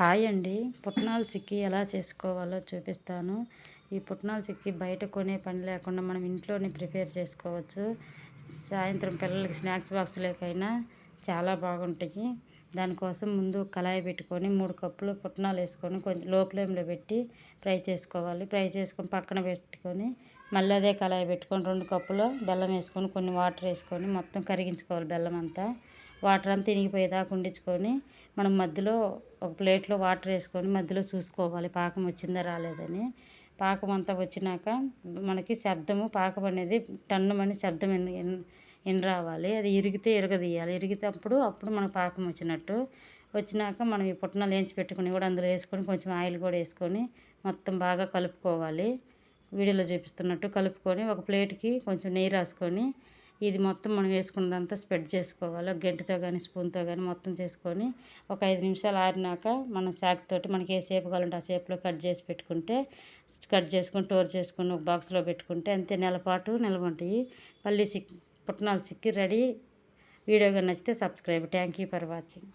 Hi అండి. పుట్నాల చిక్కీ ఎలా చేసుకోవాలో చూపిస్తాను. ఈ పుట్నాల చిక్కీ బయట కొనే పని లేకుండా మనం ఇంట్లోనే ప్రిపేర్ చేసుకోవచ్చు. సాయంత్రం పిల్లలకి స్నాక్స్ బాక్స్లోకైనా చాలా బాగుంటాయి. దానికోసం ముందు కళాయి పెట్టుకొని మూడు కప్పులు పుట్నాలు వేసుకొని కొంచెం లో ఫ్లేమ్లో పెట్టి ఫ్రై చేసుకోవాలి. ఫ్రై చేసుకొని పక్కన పెట్టుకొని మళ్ళీ అదే కళాయి పెట్టుకొని రెండు కప్పులు బెల్లం వేసుకొని కొన్ని వాటర్ వేసుకొని మొత్తం కరిగించుకోవాలి బెల్లం అంతా. వాటర్ అంతా ఇనిగిపోయేదాకా ఉండించుకొని మనం మధ్యలో ఒక ప్లేట్లో వాటర్ వేసుకొని మధ్యలో చూసుకోవాలి పాకం వచ్చిందా రాలేదని. పాకం అంతా వచ్చినాక మనకి శబ్దము పాకం అనేది టన్నుమని శబ్దం ఎండ రావాలి. అది ఇరిగితే ఇరగదీయాలి ఇరిగితేప్పుడు అప్పుడు మనకు పాకం వచ్చినట్టు వచ్చినాక మనం ఈ పుట్నాలు వేయించి పెట్టుకుని కూడా అందులో వేసుకొని కొంచెం ఆయిల్ కూడా వేసుకొని మొత్తం బాగా కలుపుకోవాలి. వీడియోలో చూపిస్తున్నట్టు కలుపుకొని ఒక ప్లేట్కి కొంచెం నెయ్యి రాసుకొని ఇది మొత్తం మనం వేసుకున్నదంతా స్ప్రెడ్ చేసుకోవాలి. ఒక గంటతో కానీ స్పూన్తో కానీ మొత్తం చేసుకొని ఒక ఐదు నిమిషాలు ఆరినాక మనం శాక్ తోటి మనకి ఏ షేప్ కావాలంటే ఆ షేప్లో కట్ చేసి పెట్టుకుంటే కట్ చేసుకొని టోర్ చేసుకొని ఒక బాక్స్లో పెట్టుకుంటే అంతే. నెలపాటు నిల్వ ఉంటాయి. చిక్ పుట్నాలు చిక్కి రెడీ. వీడియో నచ్చితే subscribe. Thank you for watching